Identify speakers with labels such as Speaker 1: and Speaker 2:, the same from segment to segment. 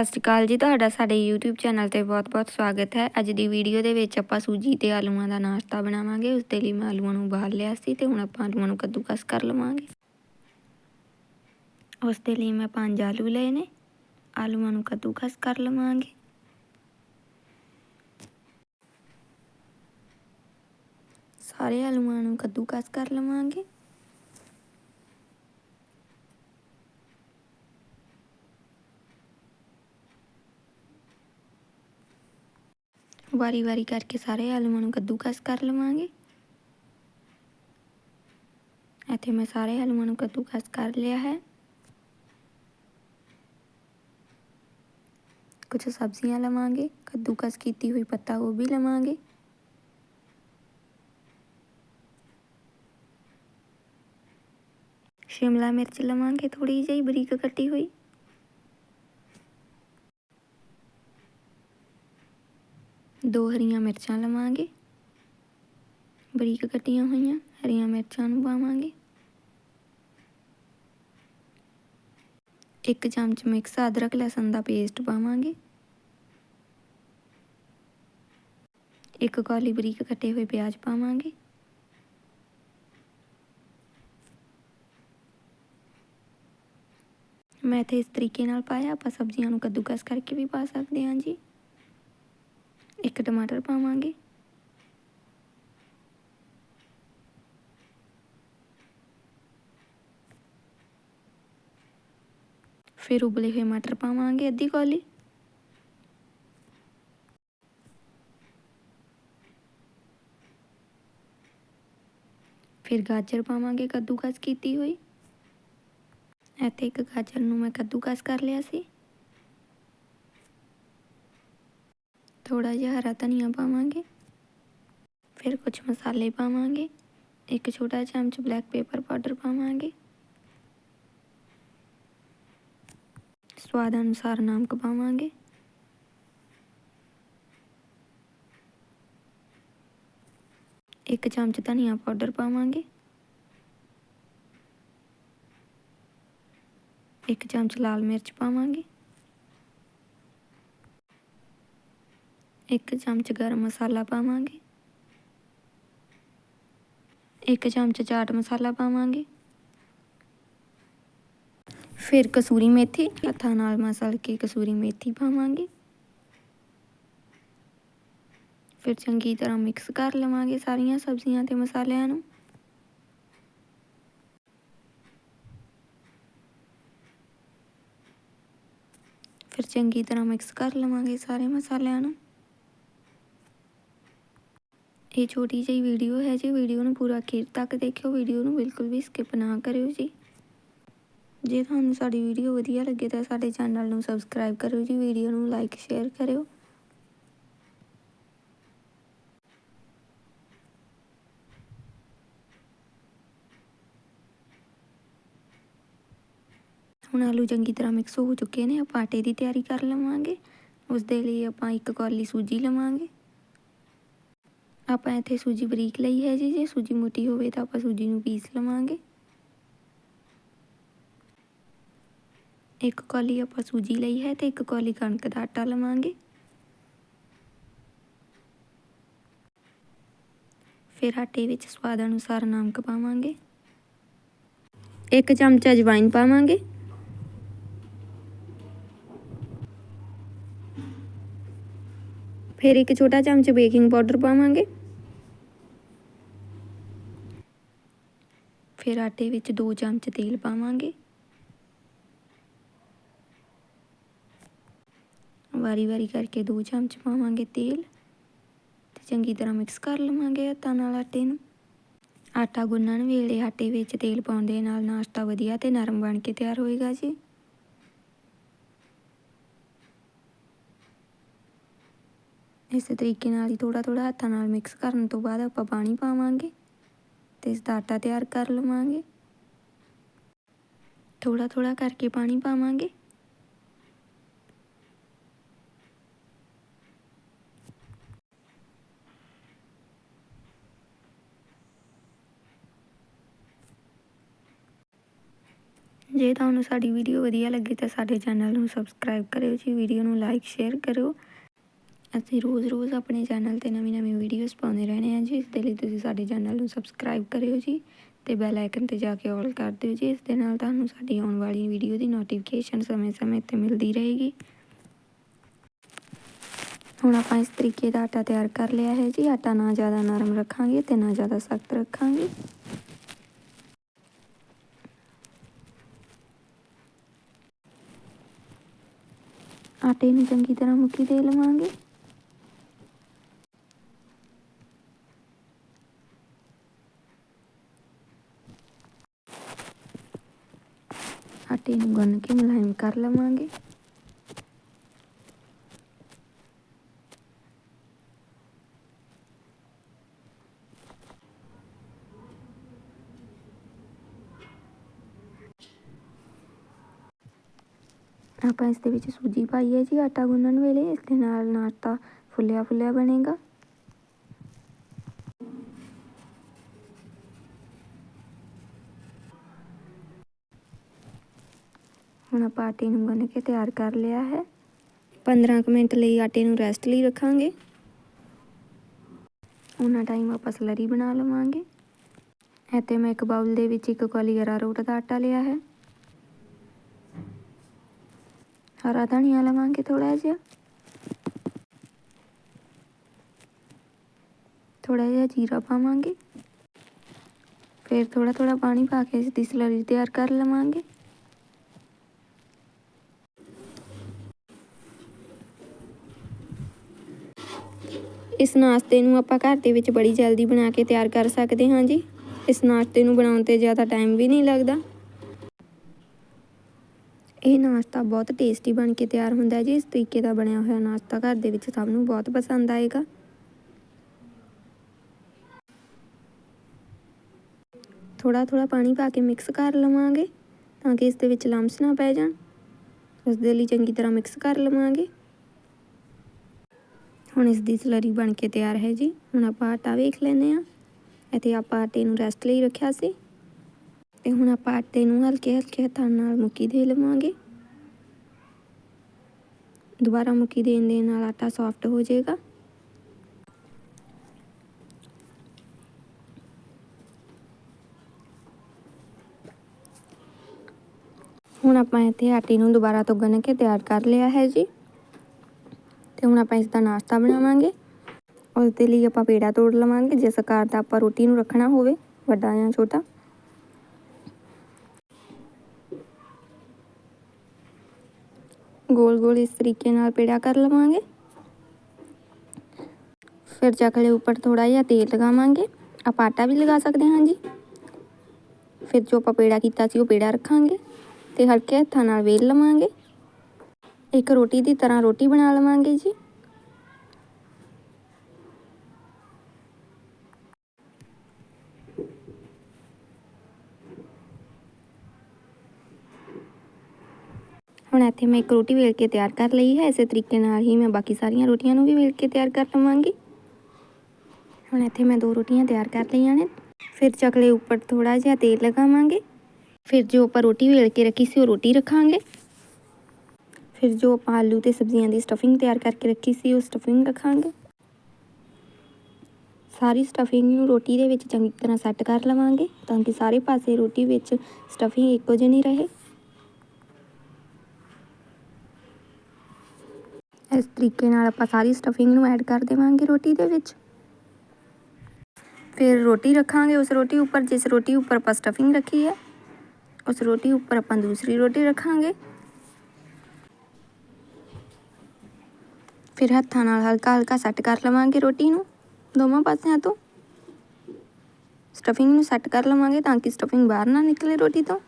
Speaker 1: ਸਤਿ ਸ਼੍ਰੀ ਅਕਾਲ ਜੀ, ਤੁਹਾਡਾ ਸਾਡੇ YouTube ਚੈਨਲ ਤੇ ਬਹੁਤ-ਬਹੁਤ ਸਵਾਗਤ ਹੈ। ਅੱਜ ਦੀ ਵੀਡੀਓ ਦੇ ਵਿੱਚ ਆਪਾਂ ਸੂਜੀ ਤੇ ਆਲੂਆਂ ਦਾ ਨਾਸ਼ਤਾ ਬਣਾਵਾਂਗੇ, ਉਸ ਦੇ ਲਈ ਮੈਂ ਆਲੂਆਂ ਨੂੰ ਉਬਾਲ ਲਿਆ ਸੀ ਤੇ ਹੁਣ ਆਪਾਂ ਆਲੂਆਂ ਨੂੰ ਕੱਦੂਕਸ ਕਰ ਲਵਾਂਗੇ। ਉਸ ਦੇ ਲਈ ਮੈਂ ਪੰਜ ਆਲੂ ਲਏ ਨੇ, ਆਲੂਆਂ ਨੂੰ ਕੱਦੂਕਸ ਕਰ ਲਵਾਂਗੇ। ਸਾਰੇ ਆਲੂਆਂ ਨੂੰ ਕੱਦੂਕਸ ਕਰ ਲਵਾਂਗੇ। ਵਾਰੀ-ਵਾਰੀ ਕਰਕੇ ਸਾਰੇ ਆਲੂਆਂ ਨੂੰ ਕੱਦੂਕਸ ਕਰ ਲਵਾਂਗੇ। ਇੱਥੇ ਮੈਂ ਸਾਰੇ ਆਲੂਆਂ ਨੂੰ ਕੱਦੂਕਸ ਕਰ ਲਿਆ ਹੈ। ਕੁਝ ਸਬਜ਼ੀਆਂ ਲਵਾਂਗੇ, ਕੱਦੂਕਸ ਕੀਤੀ ਹੋਈ ਪੱਤਾ ਗੋਭੀ ਲਵਾਂਗੇ। ਸ਼ਿਮਲਾ ਮਿਰਚ ਲਵਾਂਗੇ ਥੋੜੀ ਜਿਹੀ ਬਰੀਕ ਕੱਟੀ ਹੋਈ। ਦੋ ਹਰੀਆਂ ਮਿਰਚਾਂ ਲਵਾਂਗੇ। ਬਰੀਕ ਕੱਟੀਆਂ ਹੋਈਆਂ, ਹਰੀਆਂ ਮਿਰਚਾਂ ਨੂੰ ਪਾਵਾਂਗੇ। ਇੱਕ ਚਮਚ ਮਿਕਸ ਅਦਰਕ ਲਸਣ ਦਾ ਪੇਸਟ ਪਾਵਾਂਗੇ। ਇੱਕ ਕੌਲੀ ਬਰੀਕ ਕੱਟੇ ਹੋਏ ਪਿਆਜ਼ ਪਾਵਾਂਗੇ। ਮੈਂ ਤੇ ਇਸ ਤਰੀਕੇ ਨਾਲ ਪਾਇਆ, ਆਪਾਂ ਸਬਜ਼ੀਆਂ ਨੂੰ ਕੱਦੂਕਸ ਕਰਕੇ ਵੀ ਪਾ ਸਕਦੇ ਹਾਂ ਜੀ। ਇੱਕ ਟਮਾਟਰ ਪਾਵਾਂਗੇ। ਫਿਰ ਉਬਲੇ ਹੋਏ ਮਟਰ ਪਾਵਾਂਗੇ ਅੱਧੀ ਕੌਲੀ। ਫਿਰ ਗਾਜਰ ਪਾਵਾਂਗੇ ਕੱਦੂਕਸ ਕੀਤੀ ਹੋਈ। ਇੱਥੇ ਇੱਕ ਗਾਜਰ ਨੂੰ ਮੈਂ ਕੱਦੂਕਸ ਕਰ ਲਿਆ ਸੀ। ਥੋੜਾ ਜਿਹਾ ਹਰਾ ਧਨੀਆ ਪਾਵਾਂਗੇ, ਫਿਰ ਕੁਝ ਮਸਾਲੇ ਪਾਵਾਂਗੇ, ਇੱਕ ਛੋਟਾ ਚਮਚ ਬਲੈਕ ਪੇਪਰ ਪਾਊਡਰ ਪਾਵਾਂਗੇ। ਸਵਾਦ ਅਨੁਸਾਰ ਨਮਕ ਪਾਵਾਂਗੇ। ਇੱਕ ਚਮਚ ਧਨੀਆ ਪਾਊਡਰ ਪਾਵਾਂਗੇ। ਇੱਕ ਚਮਚ ਲਾਲ ਮਿਰਚ ਪਾਵਾਂਗੇ। ਇੱਕ ਚਮਚ ਗਰਮ ਮਸਾਲਾ ਪਾਵਾਂਗੇ। ਇੱਕ ਚਮਚ ਚਾਟ ਮਸਾਲਾ ਪਾਵਾਂਗੇ। ਫਿਰ ਕਸੂਰੀ ਮੇਥੀ ਹੱਥਾਂ ਨਾਲ ਮਸਲ ਕੇ ਕਸੂਰੀ ਮੇਥੀ ਪਾਵਾਂਗੇ। ਫਿਰ ਚੰਗੀ ਤਰ੍ਹਾਂ ਮਿਕਸ ਕਰ ਲਵਾਂਗੇ ਸਾਰੀਆਂ ਸਬਜ਼ੀਆਂ ਤੇ ਮਸਾਲਿਆਂ ਨੂੰ। ਫਿਰ ਚੰਗੀ ਤਰ੍ਹਾਂ ਮਿਕਸ ਕਰ ਲਵਾਂਗੇ ਸਾਰੇ ਮਸਾਲਿਆਂ ਨੂੰ। ਇਹ ਛੋਟੀ ਜਿਹੀ ਵੀਡੀਓ ਹੈ ਜੀ। ਵੀਡੀਓ ਨੂੰ ਪੂਰਾ ਅਖੀਰ ਤੱਕ ਦੇਖਿਓ। ਵੀਡੀਓ ਨੂੰ ਬਿਲਕੁਲ ਵੀ ਸਕਿਪ ਨਾ ਕਰਿਓ ਜੀ। ਜੇ ਤੁਹਾਨੂੰ ਸਾਡੀ ਵੀਡੀਓ ਵਧੀਆ ਲੱਗੇ ਤਾਂ ਸਾਡੇ ਚੈਨਲ ਨੂੰ ਸਬਸਕ੍ਰਾਈਬ ਕਰਿਓ ਜੀ। ਵੀਡੀਓ ਨੂੰ ਲਾਈਕ ਸ਼ੇਅਰ ਕਰਿਓ। ਹੁਣ ਆਲੂ ਚੰਗੀ ਤਰ੍ਹਾਂ ਮਿਕਸ ਹੋ ਚੁੱਕੇ ਨੇ। ਆਪਾਂ ਆਟੇ ਦੀ ਤਿਆਰੀ ਕਰ ਲਵਾਂਗੇ। ਉਸ ਦੇ ਲਈ ਆਪਾਂ ਇੱਕ ਕੌਲੀ ਸੂਜੀ ਲਵਾਂਗੇ। ਆਪਾਂ ਇੱਥੇ ਸੂਜੀ ਬਰੀਕ ਲਈ ਹੈ ਜੀ, ਜੇ ਸੂਜੀ ਮੋਟੀ ਹੋਵੇ ਤਾਂ ਆਪਾਂ ਸੂਜੀ ਨੂੰ ਪੀਸ ਲਵਾਂਗੇ। ਇੱਕ ਕੌਲੀ ਆਪਾਂ ਸੂਜੀ ਲਈ ਹੈ ਤੇ ਇੱਕ ਕੌਲੀ ਕਣਕ ਦਾ ਆਟਾ ਲਵਾਂਗੇ। ਫਿਰ ਆਟੇ ਵਿੱਚ ਸਵਾਦ ਅਨੁਸਾਰ ਨਮਕ ਪਾਵਾਂਗੇ। ਇੱਕ ਚਮਚਾ ਅਜਵਾਇਨ ਪਾਵਾਂਗੇ। ਫਿਰ ਇੱਕ ਛੋਟਾ ਚਮਚ ਬੇਕਿੰਗ ਪਾਊਡਰ ਪਾਵਾਂਗੇ। ਫਿਰ ਆਟੇ ਵਿੱਚ 2 ਚਮਚ ਤੇਲ ਪਾਵਾਂਗੇ। ਵਾਰੀ-ਵਾਰੀ ਕਰਕੇ 2 ਚਮਚ ਪਾਵਾਂਗੇ ਤੇਲ ਤੇ ਚੰਗੀ ਤਰ੍ਹਾਂ ਮਿਕਸ ਕਰ ਲਵਾਂਗੇ ਹੱਥਾਂ ਨਾਲ ਆਟੇ ਨੂੰ। ਆਟਾ ਗੁੰਨਣ ਵੇਲੇ ਆਟੇ ਵਿੱਚ ਤੇਲ ਪਾਉਣ ਦੇ ਨਾਲ ਨਾਸ਼ਤਾ ਵਧੀਆ ਤੇ ਨਰਮ ਬਣ ਕੇ ਤਿਆਰ ਹੋਏਗਾ ਜੀ। ਇਸੇ ਤਰੀਕੇ ਨਾਲ ਹੀ ਥੋੜਾ ਥੋੜਾ ਹੱਥਾਂ ਨਾਲ ਮਿਕਸ ਕਰਨ ਤੋਂ ਬਾਅਦ ਆਪਾਂ ਪਾਣੀ ਪਾਵਾਂਗੇ। ਤੇ ਇਸ ਦਾ ਆਟਾ ਤਿਆਰ ਕਰ ਲਵਾਂਗੇ। ਥੋੜਾ ਥੋੜਾ ਕਰਕੇ ਪਾਣੀ ਪਾਵਾਂਗੇ। ਜੇ ਤੁਹਾਨੂੰ ਸਾਡੀ ਵੀਡੀਓ ਵਧੀਆ ਲੱਗੇ ਤਾਂ ਸਾਡੇ ਚੈਨਲ ਨੂੰ ਸਬਸਕ੍ਰਾਈਬ ਕਰਿਓ ਜੀ। ਵੀਡੀਓ ਨੂੰ ਲਾਈਕ ਸ਼ੇਅਰ ਕਰਿਓ। ਅਸੀਂ ਰੋਜ਼-ਰੋਜ਼ ਆਪਣੇ ਚੈਨਲ ਤੇ ਨਵੀਂ-ਨਵੀਂ ਵੀਡੀਓਜ਼ ਪਾਉਂਦੇ ਰਹਿੰਦੇ ਹਾਂ ਜੀ, ਇਸ ਦੇ ਲਈ ਤੁਸੀਂ ਸਾਡੇ ਚੈਨਲ ਨੂੰ ਸਬਸਕ੍ਰਾਈਬ ਕਰਿਓ ਜੀ ਤੇ ਬੈਲ ਆਈਕਨ ਤੇ ਜਾ ਕੇ ਆਲ ਕਰ ਦਿਓ ਜੀ, ਇਸ ਦੇ ਨਾਲ ਤੁਹਾਨੂੰ ਸਾਡੀ ਆਉਣ ਵਾਲੀ ਵੀਡੀਓ ਦੀ ਨੋਟੀਫਿਕੇਸ਼ਨ ਸਮੇਂ-ਸਮੇਂ ਤੇ ਮਿਲਦੀ ਰਹੇਗੀ। ਹੁਣ ਆਪਾਂ ਇਸ ਤਰੀਕੇ ਦਾ ਆਟਾ ਤਿਆਰ ਕਰ ਲਿਆ ਹੈ ਜੀ, ਆਟਾ ਨਾ ਜ਼ਿਆਦਾ ਨਰਮ ਰੱਖਾਂਗੇ ਤੇ ਨਾ ਜ਼ਿਆਦਾ ਸਖਤ ਰੱਖਾਂਗੇ। ਆਟੇ ਨੂੰ ਚੰਗੀ ਤਰ੍ਹਾਂ ਮੁੱਕੀ ਦੇ ਲਵਾਂਗੇ। ਆਟੇ ਨੂੰ ਗੁੰਨ ਕੇ ਮੁਲਾਇਮ ਕਰ ਲਵਾਂਗੇ। ਆਪਾਂ ਇਸ ਦੇ ਵਿੱਚ ਸੂਜੀ ਪਾਈ ਹੈ ਜੀ, ਆਟਾ ਗੁੰਨਣ ਵੇਲੇ। ਇਸ ਦੇ ਨਾਲ ਨਾਸ਼ਤਾ ਫੁੱਲਿਆ ਫੁੱਲਿਆ ਬਣੇਗਾ। ਹੁਣ ਆਪਾਂ ਆਟੇ ਨੂੰ ਗੁੰਨ ਕੇ ਤਿਆਰ ਕਰ ਲਿਆ ਹੈ। 15 ਕੁ ਮਿੰਟ ਲਈ ਆਟੇ ਨੂੰ ਰੈਸਟ ਲਈ ਰੱਖਾਂਗੇ। ਉਹਨਾਂ ਟਾਈਮ ਆਪਾਂ ਸਲਰੀ ਬਣਾ ਲਵਾਂਗੇ। ਇੱਥੇ ਮੈਂ ਇੱਕ ਬਾਉਲ ਦੇ ਵਿੱਚ ਇੱਕ ਕੌਲੀ ਅਰਾਰੋਟ ਦਾ ਆਟਾ ਲਿਆ ਹੈ। ਹਰਾ ਧਨੀਆ ਲਵਾਂਗੇ ਥੋੜਾ ਜਿਹਾ। ਥੋੜਾ ਜਿਹਾ ਜੀਰਾ ਪਾਵਾਂਗੇ। ਫਿਰ ਥੋੜਾ ਥੋੜਾ ਪਾਣੀ ਪਾ ਕੇ ਇਸ ਦੀ ਸਲਰੀ ਤਿਆਰ ਕਰ ਲਵਾਂਗੇ। ਇਸ ਨਾਸ਼ਤੇ ਨੂੰ ਆਪਾਂ ਘਰ ਦੇ ਵਿੱਚ ਬੜੀ ਜਲਦੀ ਬਣਾ ਕੇ ਤਿਆਰ ਕਰ ਸਕਦੇ ਹਾਂ ਜੀ। ਇਸ ਨਾਸ਼ਤੇ ਨੂੰ ਬਣਾਉਣ ਤੇ ਜ਼ਿਆਦਾ ਟਾਈਮ ਵੀ ਨਹੀਂ ਲੱਗਦਾ। ਇਹ ਨਾਸ਼ਤਾ ਬਹੁਤ ਟੇਸਟੀ ਬਣ ਕੇ ਤਿਆਰ ਹੁੰਦਾ ਹੈ ਜੀ। ਇਸ ਤਰੀਕੇ ਦਾ ਬਣਿਆ ਹੋਇਆ ਨਾਸ਼ਤਾ ਘਰ ਦੇ ਵਿੱਚ ਸਭ ਨੂੰ ਬਹੁਤ ਪਸੰਦ ਆਏਗਾ। ਥੋੜਾ ਥੋੜਾ ਪਾਣੀ ਪਾ ਕੇ ਮਿਕਸ ਕਰ ਲਵਾਂਗੇ ਤਾਂ ਕਿ ਇਸ ਦੇ ਵਿੱਚ ਲੰਮਸ ਨਾ ਪੈ ਜਾਣ। ਉਸ ਦੇ ਲਈ ਚੰਗੀ ਤਰ੍ਹਾਂ ਮਿਕਸ ਕਰ ਲਵਾਂਗੇ। ਹੁਣ ਇਸ ਦੀ ਸਲਰੀ ਬਣ ਕੇ ਤਿਆਰ ਹੈ ਜੀ। ਹੁਣ ਆਪਾਂ ਆਟਾ ਵੇਖ ਲੈਨੇ ਆ ਇੱਥੇ ਆਪਾਂ ਆਟੇ ਨੂੰ ਰੈਸਟ ਲਈ ਰੱਖਿਆ ਸੀ। ਤੇ ਹੁਣ ਆਪਾਂ ਆਟੇ ਨੂੰ ਹਲਕੇ ਹਲਕੇ ਹੱਥਾਂ ਨਾਲ ਮੁੱਕੀ ਦੇ ਲਵਾਂਗੇ। ਦੁਬਾਰਾ ਮੁੱਕੀ ਦੇਣ ਦੇ ਨਾਲ ਆਟਾ ਸੌਫਟ ਹੋ ਜਾਏਗਾ। ਹੁਣ ਆਪਾਂ ਇੱਥੇ ਆਟੇ ਨੂੰ ਦੁਬਾਰਾ ਤੋਂ ਗੁੰਨ ਕੇ ਤਿਆਰ ਕਰ ਲਿਆ ਹੈ ਜੀ। ਤੇ ਹੁਣ ਆਪਾਂ ਇਸ ਦਾ ਨਾਸ਼ਤਾ ਬਣਾਵਾਂਗੇ। ਉਸ ਦੇ ਲਈ ਆਪਾਂ ਪੇੜਾ ਤੋੜ ਲਵਾਂਗੇ। ਜਿਸ ਆਕਾਰ ਦਾ ਆਪਾਂ ਰੋਟੀ ਨੂੰ ਰੱਖਣਾ ਹੋਵੇ, ਵੱਡਾ ਜਾਂ ਛੋਟਾ। ਗੋਲ ਗੋਲ ਇਸ ਤਰੀਕੇ ਨਾਲ ਪੇੜਾ ਕਰ ਲਵਾਂਗੇ। ਫਿਰ ਚਕਲੇ ਉੱਪਰ ਥੋੜਾ ਜਿਹਾ ਤੇਲ ਲਗਾਵਾਂਗੇ। ਆਪਾਂ ਆਟਾ ਵੀ ਲਗਾ ਸਕਦੇ ਹਾਂ ਜੀ। ਫਿਰ ਜੋ ਆਪਾਂ ਪੇੜਾ ਕੀਤਾ ਸੀ, ਉਹ ਪੇੜਾ ਰੱਖਾਂਗੇ। ਤੇ ਹਲਕੇ ਹੱਥਾਂ ਨਾਲ ਵੇਲ ਲਵਾਂਗੇ। ਇੱਕ ਰੋਟੀ ਦੀ ਤਰ੍ਹਾਂ ਰੋਟੀ ਬਣਾ ਲਵਾਂਗੇ ਜੀ। ਹੁਣ ਇੱਥੇ ਮੈਂ ਇੱਕ ਰੋਟੀ ਵੇਲ ਕੇ ਤਿਆਰ ਕਰ ਲਈ ਹੈ। ਇਸੇ ਤਰੀਕੇ ਨਾਲ ਹੀ ਮੈਂ ਬਾਕੀ ਸਾਰੀਆਂ ਰੋਟੀਆਂ ਨੂੰ ਵੀ ਵੇਲ ਕੇ ਤਿਆਰ ਕਰ ਲਵਾਂਗੀ। ਹੁਣ ਇੱਥੇ ਮੈਂ ਦੋ ਰੋਟੀਆਂ ਤਿਆਰ ਕਰ ਲਈਆਂ ਨੇ। ਫਿਰ ਚਕਲੇ ਉੱਪਰ ਥੋੜਾ ਜਿਹਾ ਤੇਲ ਲਗਾਵਾਂਗੇ। ਫਿਰ ਜੋ ਆਪਾਂ ਰੋਟੀ ਵੇਲ ਕੇ ਰੱਖੀ ਸੀ ਉਹ ਰੋਟੀ ਰੱਖਾਂਗੇ। ਫਿਰ ਜੋ ਆਪਾਂ ਆਲੂ ਤੇ ਸਬਜ਼ੀਆਂ ਦੀ ਸਟਫਿੰਗ ਤਿਆਰ ਕਰਕੇ ਰੱਖੀ ਸੀ, ਉਹ ਸਟਫਿੰਗ ਰੱਖਾਂਗੇ। ਸਾਰੀ ਸਟਫਿੰਗ ਨੂੰ ਰੋਟੀ ਦੇ ਵਿੱਚ ਚੰਗੀ ਤਰ੍ਹਾਂ ਸੈੱਟ ਕਰ ਲਵਾਂਗੇ ਤਾਂ ਕਿ ਸਾਰੇ ਪਾਸੇ ਰੋਟੀ ਵਿੱਚ ਸਟਫਿੰਗ ਇੱਕੋ ਜਿਹੀ ਰਹੇ। ਇਸ ਤਰੀਕੇ ਨਾਲ ਆਪਾਂ ਸਾਰੀ ਸਟਫਿੰਗ ਨੂੰ ਐਡ ਕਰ ਦੇਵਾਂਗੇ ਰੋਟੀ ਦੇ ਵਿੱਚ। ਫਿਰ ਰੋਟੀ ਰੱਖਾਂਗੇ ਉਸ ਰੋਟੀ ਉੱਪਰ, ਜਿਸ ਰੋਟੀ ਉੱਪਰ ਆਪਾਂ ਸਟਫਿੰਗ ਰੱਖੀ ਹੈ, ਉਸ ਰੋਟੀ ਉੱਪਰ ਆਪਾਂ ਦੂਸਰੀ ਰੋਟੀ ਰੱਖਾਂਗੇ। ਫਿਰ ਹੱਥਾਂ ਨਾਲ ਹਲਕਾ ਹਲਕਾ ਸੈੱਟ ਕਰ ਲਵਾਂਗੇ ਰੋਟੀ ਨੂੰ। ਦੋਵਾਂ ਪਾਸਿਆਂ ਤੋਂ। ਸਟਫਿੰਗ ਨੂੰ ਸੈੱਟ ਕਰ ਲਵਾਂਗੇ ਤਾਂ ਕਿ ਸਟਫਿੰਗ ਬਾਹਰ ਨਾ ਨਿਕਲੇ ਰੋਟੀ ਤੋਂ।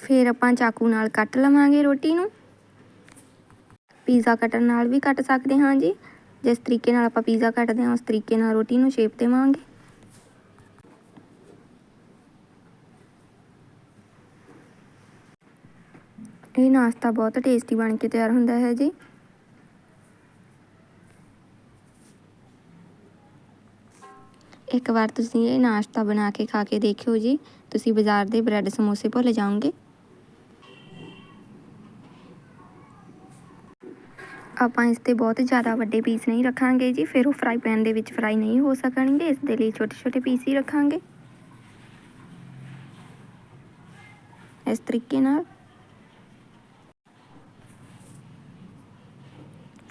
Speaker 1: ਫਿਰ ਆਪਾਂ ਚਾਕੂ ਨਾਲ ਕੱਟ ਲਵਾਂਗੇ ਰੋਟੀ ਨੂੰ। ਪੀਜ਼ਾ ਕਟਰ ਨਾਲ ਵੀ ਕੱਟ ਸਕਦੇ ਹਾਂ ਜੀ। ਜਿਸ ਤਰੀਕੇ ਨਾਲ ਆਪਾਂ ਪੀਜ਼ਾ ਕੱਟਦੇ ਹਾਂ, ਉਸ ਤਰੀਕੇ ਨਾਲ ਰੋਟੀ ਨੂੰ ਸ਼ੇਪ ਦੇਵਾਂਗੇ। ਇਹ ਨਾਸ਼ਤਾ ਬਹੁਤ ਟੇਸਟੀ ਬਣ ਕੇ ਤਿਆਰ ਹੁੰਦਾ ਹੈ ਜੀ। ਇੱਕ ਵਾਰ ਤੁਸੀਂ ਇਹ ਨਾਸ਼ਤਾ ਬਣਾ ਕੇ ਖਾ ਕੇ ਦੇਖਿਓ ਜੀ। ਤੁਸੀਂ ਬਾਜ਼ਾਰ ਦੇ ਬ੍ਰੈਡ ਸਮੋਸੇ ਭੁੱਲ ਜਾਓਗੇ। ਆਪਾਂ ਇਸ ਤੇ ਬਹੁਤ ਜ਼ਿਆਦਾ ਵੱਡੇ ਪੀਸ ਨਹੀਂ ਰੱਖਾਂਗੇ ਜੀ। ਫਿਰ ਉਹ ਫਰਾਈ ਪੈਨ ਦੇ ਵਿੱਚ ਫਰਾਈ ਨਹੀਂ ਹੋ ਸਕਣਗੇ। ਇਸ ਦੇ ਲਈ ਛੋਟੇ ਛੋਟੇ ਪੀਸ ਹੀ ਰੱਖਾਂਗੇ। ਇਸ ਤਰੀਕੇ ਨਾਲ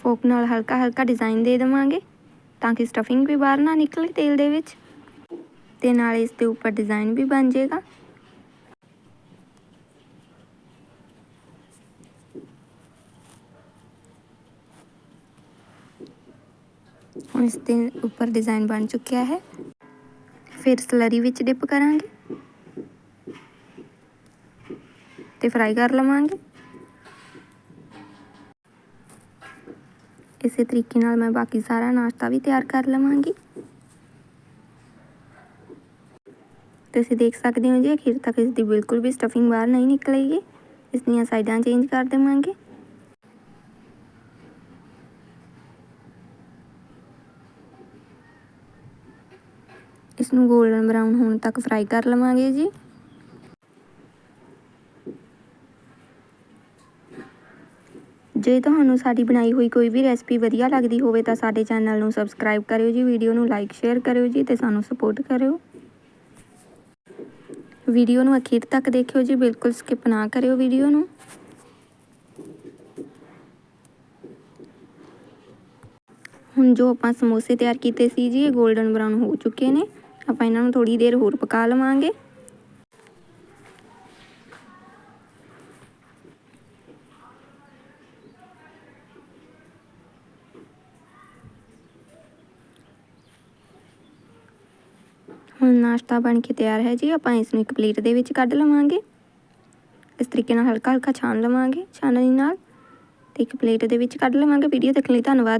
Speaker 1: ਫੋਕ ਨਾਲ ਹਲਕਾ ਹਲਕਾ ਡਿਜ਼ਾਈਨ ਦੇ ਦੇਵਾਂਗੇ ਤਾਂ ਕਿ ਸਟਫਿੰਗ ਵੀ ਬਾਹਰ ਨਾ ਨਿਕਲੇ ਤੇਲ ਦੇ ਵਿੱਚ। ਤੇ ਨਾਲ ਇਸ ਦੇ ਉੱਪਰ ਡਿਜ਼ਾਈਨ ਵੀ ਬਣ ਜਾਏਗਾ। ਹੁਣ ਇਸ ਦੇ ਉੱਪਰ ਡਿਜ਼ਾਈਨ ਬਣ ਚੁੱਕਿਆ ਹੈ। ਫਿਰ ਸਲਰੀ ਵਿੱਚ ਡਿਪ ਕਰਾਂਗੇ। ਤੇ ਫਰਾਈ ਕਰ ਲਵਾਂਗੇ। ਇਸੇ ਤਰੀਕੇ ਨਾਲ ਮੈਂ ਬਾਕੀ ਸਾਰਾ ਨਾਸ਼ਤਾ ਵੀ ਤਿਆਰ ਕਰ ਲਵਾਂਗੀ। ਤੁਸੀਂ ਦੇਖ ਸਕਦੇ ਹੋ ਜੀ, ਅਖੀਰ ਤੱਕ ਇਸ ਦੀ ਬਿਲਕੁਲ ਵੀ ਸਟਫਿੰਗ ਬਾਹਰ ਨਹੀਂ ਨਿਕਲੇਗੀ। ਇਸ ਦੀਆਂ ਸਾਈਡਾਂ ਚੇਂਜ ਕਰ ਦੇਵਾਂਗੇ। ਇਸ ਨੂੰ 골ਡਨ ਬਰਾਊਨ ਹੋਣ ਤੱਕ ਫਰਾਈ ਕਰ ਲਵਾਂਗੇ ਜੀ। ਜੇ ਤੁਹਾਨੂੰ ਸਾਡੀ ਬਣਾਈ ਹੋਈ ਕੋਈ ਵੀ ਰੈਸਪੀ ਵਧੀਆ ਲੱਗਦੀ ਹੋਵੇ ਤਾਂ ਸਾਡੇ ਚੈਨਲ ਨੂੰ ਸਬਸਕ੍ਰਾਈਬ ਕਰਿਓ ਜੀ ਵੀਡੀਓ ਨੂੰ ਲਾਈਕ ਸ਼ੇਅਰ ਕਰਿਓ ਜੀ ਤੇ ਸਾਨੂੰ ਸਪੋਰਟ ਕਰਿਓ। ਵੀਡੀਓ ਨੂੰ ਅਖੀਰ ਤੱਕ ਦੇਖਿਓ ਜੀ, ਬਿਲਕੁਲ ਸਕਿਪ ਨਾ ਕਰਿਓ ਵੀਡੀਓ ਨੂੰ। ਹੁਣ ਜੋ ਆਪਾਂ ਸਮੋਸੇ ਤਿਆਰ ਕੀਤੇ ਸੀ ਜੀ, ਇਹ 골ਡਨ ਬਰਾਊਨ ਹੋ ਚੁੱਕੇ ਨੇ। ਆਪਾਂ ਇਹਨਾਂ ਨੂੰ ਥੋੜੀ ਦੇਰ ਹੋਰ ਪਕਾ ਲਵਾਂਗੇ। ਹੁਣ ਨਾਸ਼ਤਾ ਬਣ ਕੇ ਤਿਆਰ ਹੈ ਜੀ, ਆਪਾਂ ਇਸ ਨੂੰ ਇੱਕ ਪਲੇਟ ਦੇ ਵਿੱਚ ਕੱਢ ਲਵਾਂਗੇ। ਇਸ ਤਰੀਕੇ ਨਾਲ ਹਲਕਾ ਹਲਕਾ ਛਾਣ ਲਵਾਂਗੇ ਛਾਣਨੀ ਨਾਲ ਤੇ ਇੱਕ ਪਲੇਟ ਦੇ ਵਿੱਚ ਕੱਢ ਲਵਾਂਗੇ। ਵੀਡੀਓ ਦੇਖਣ ਲਈ ਧੰਨਵਾਦ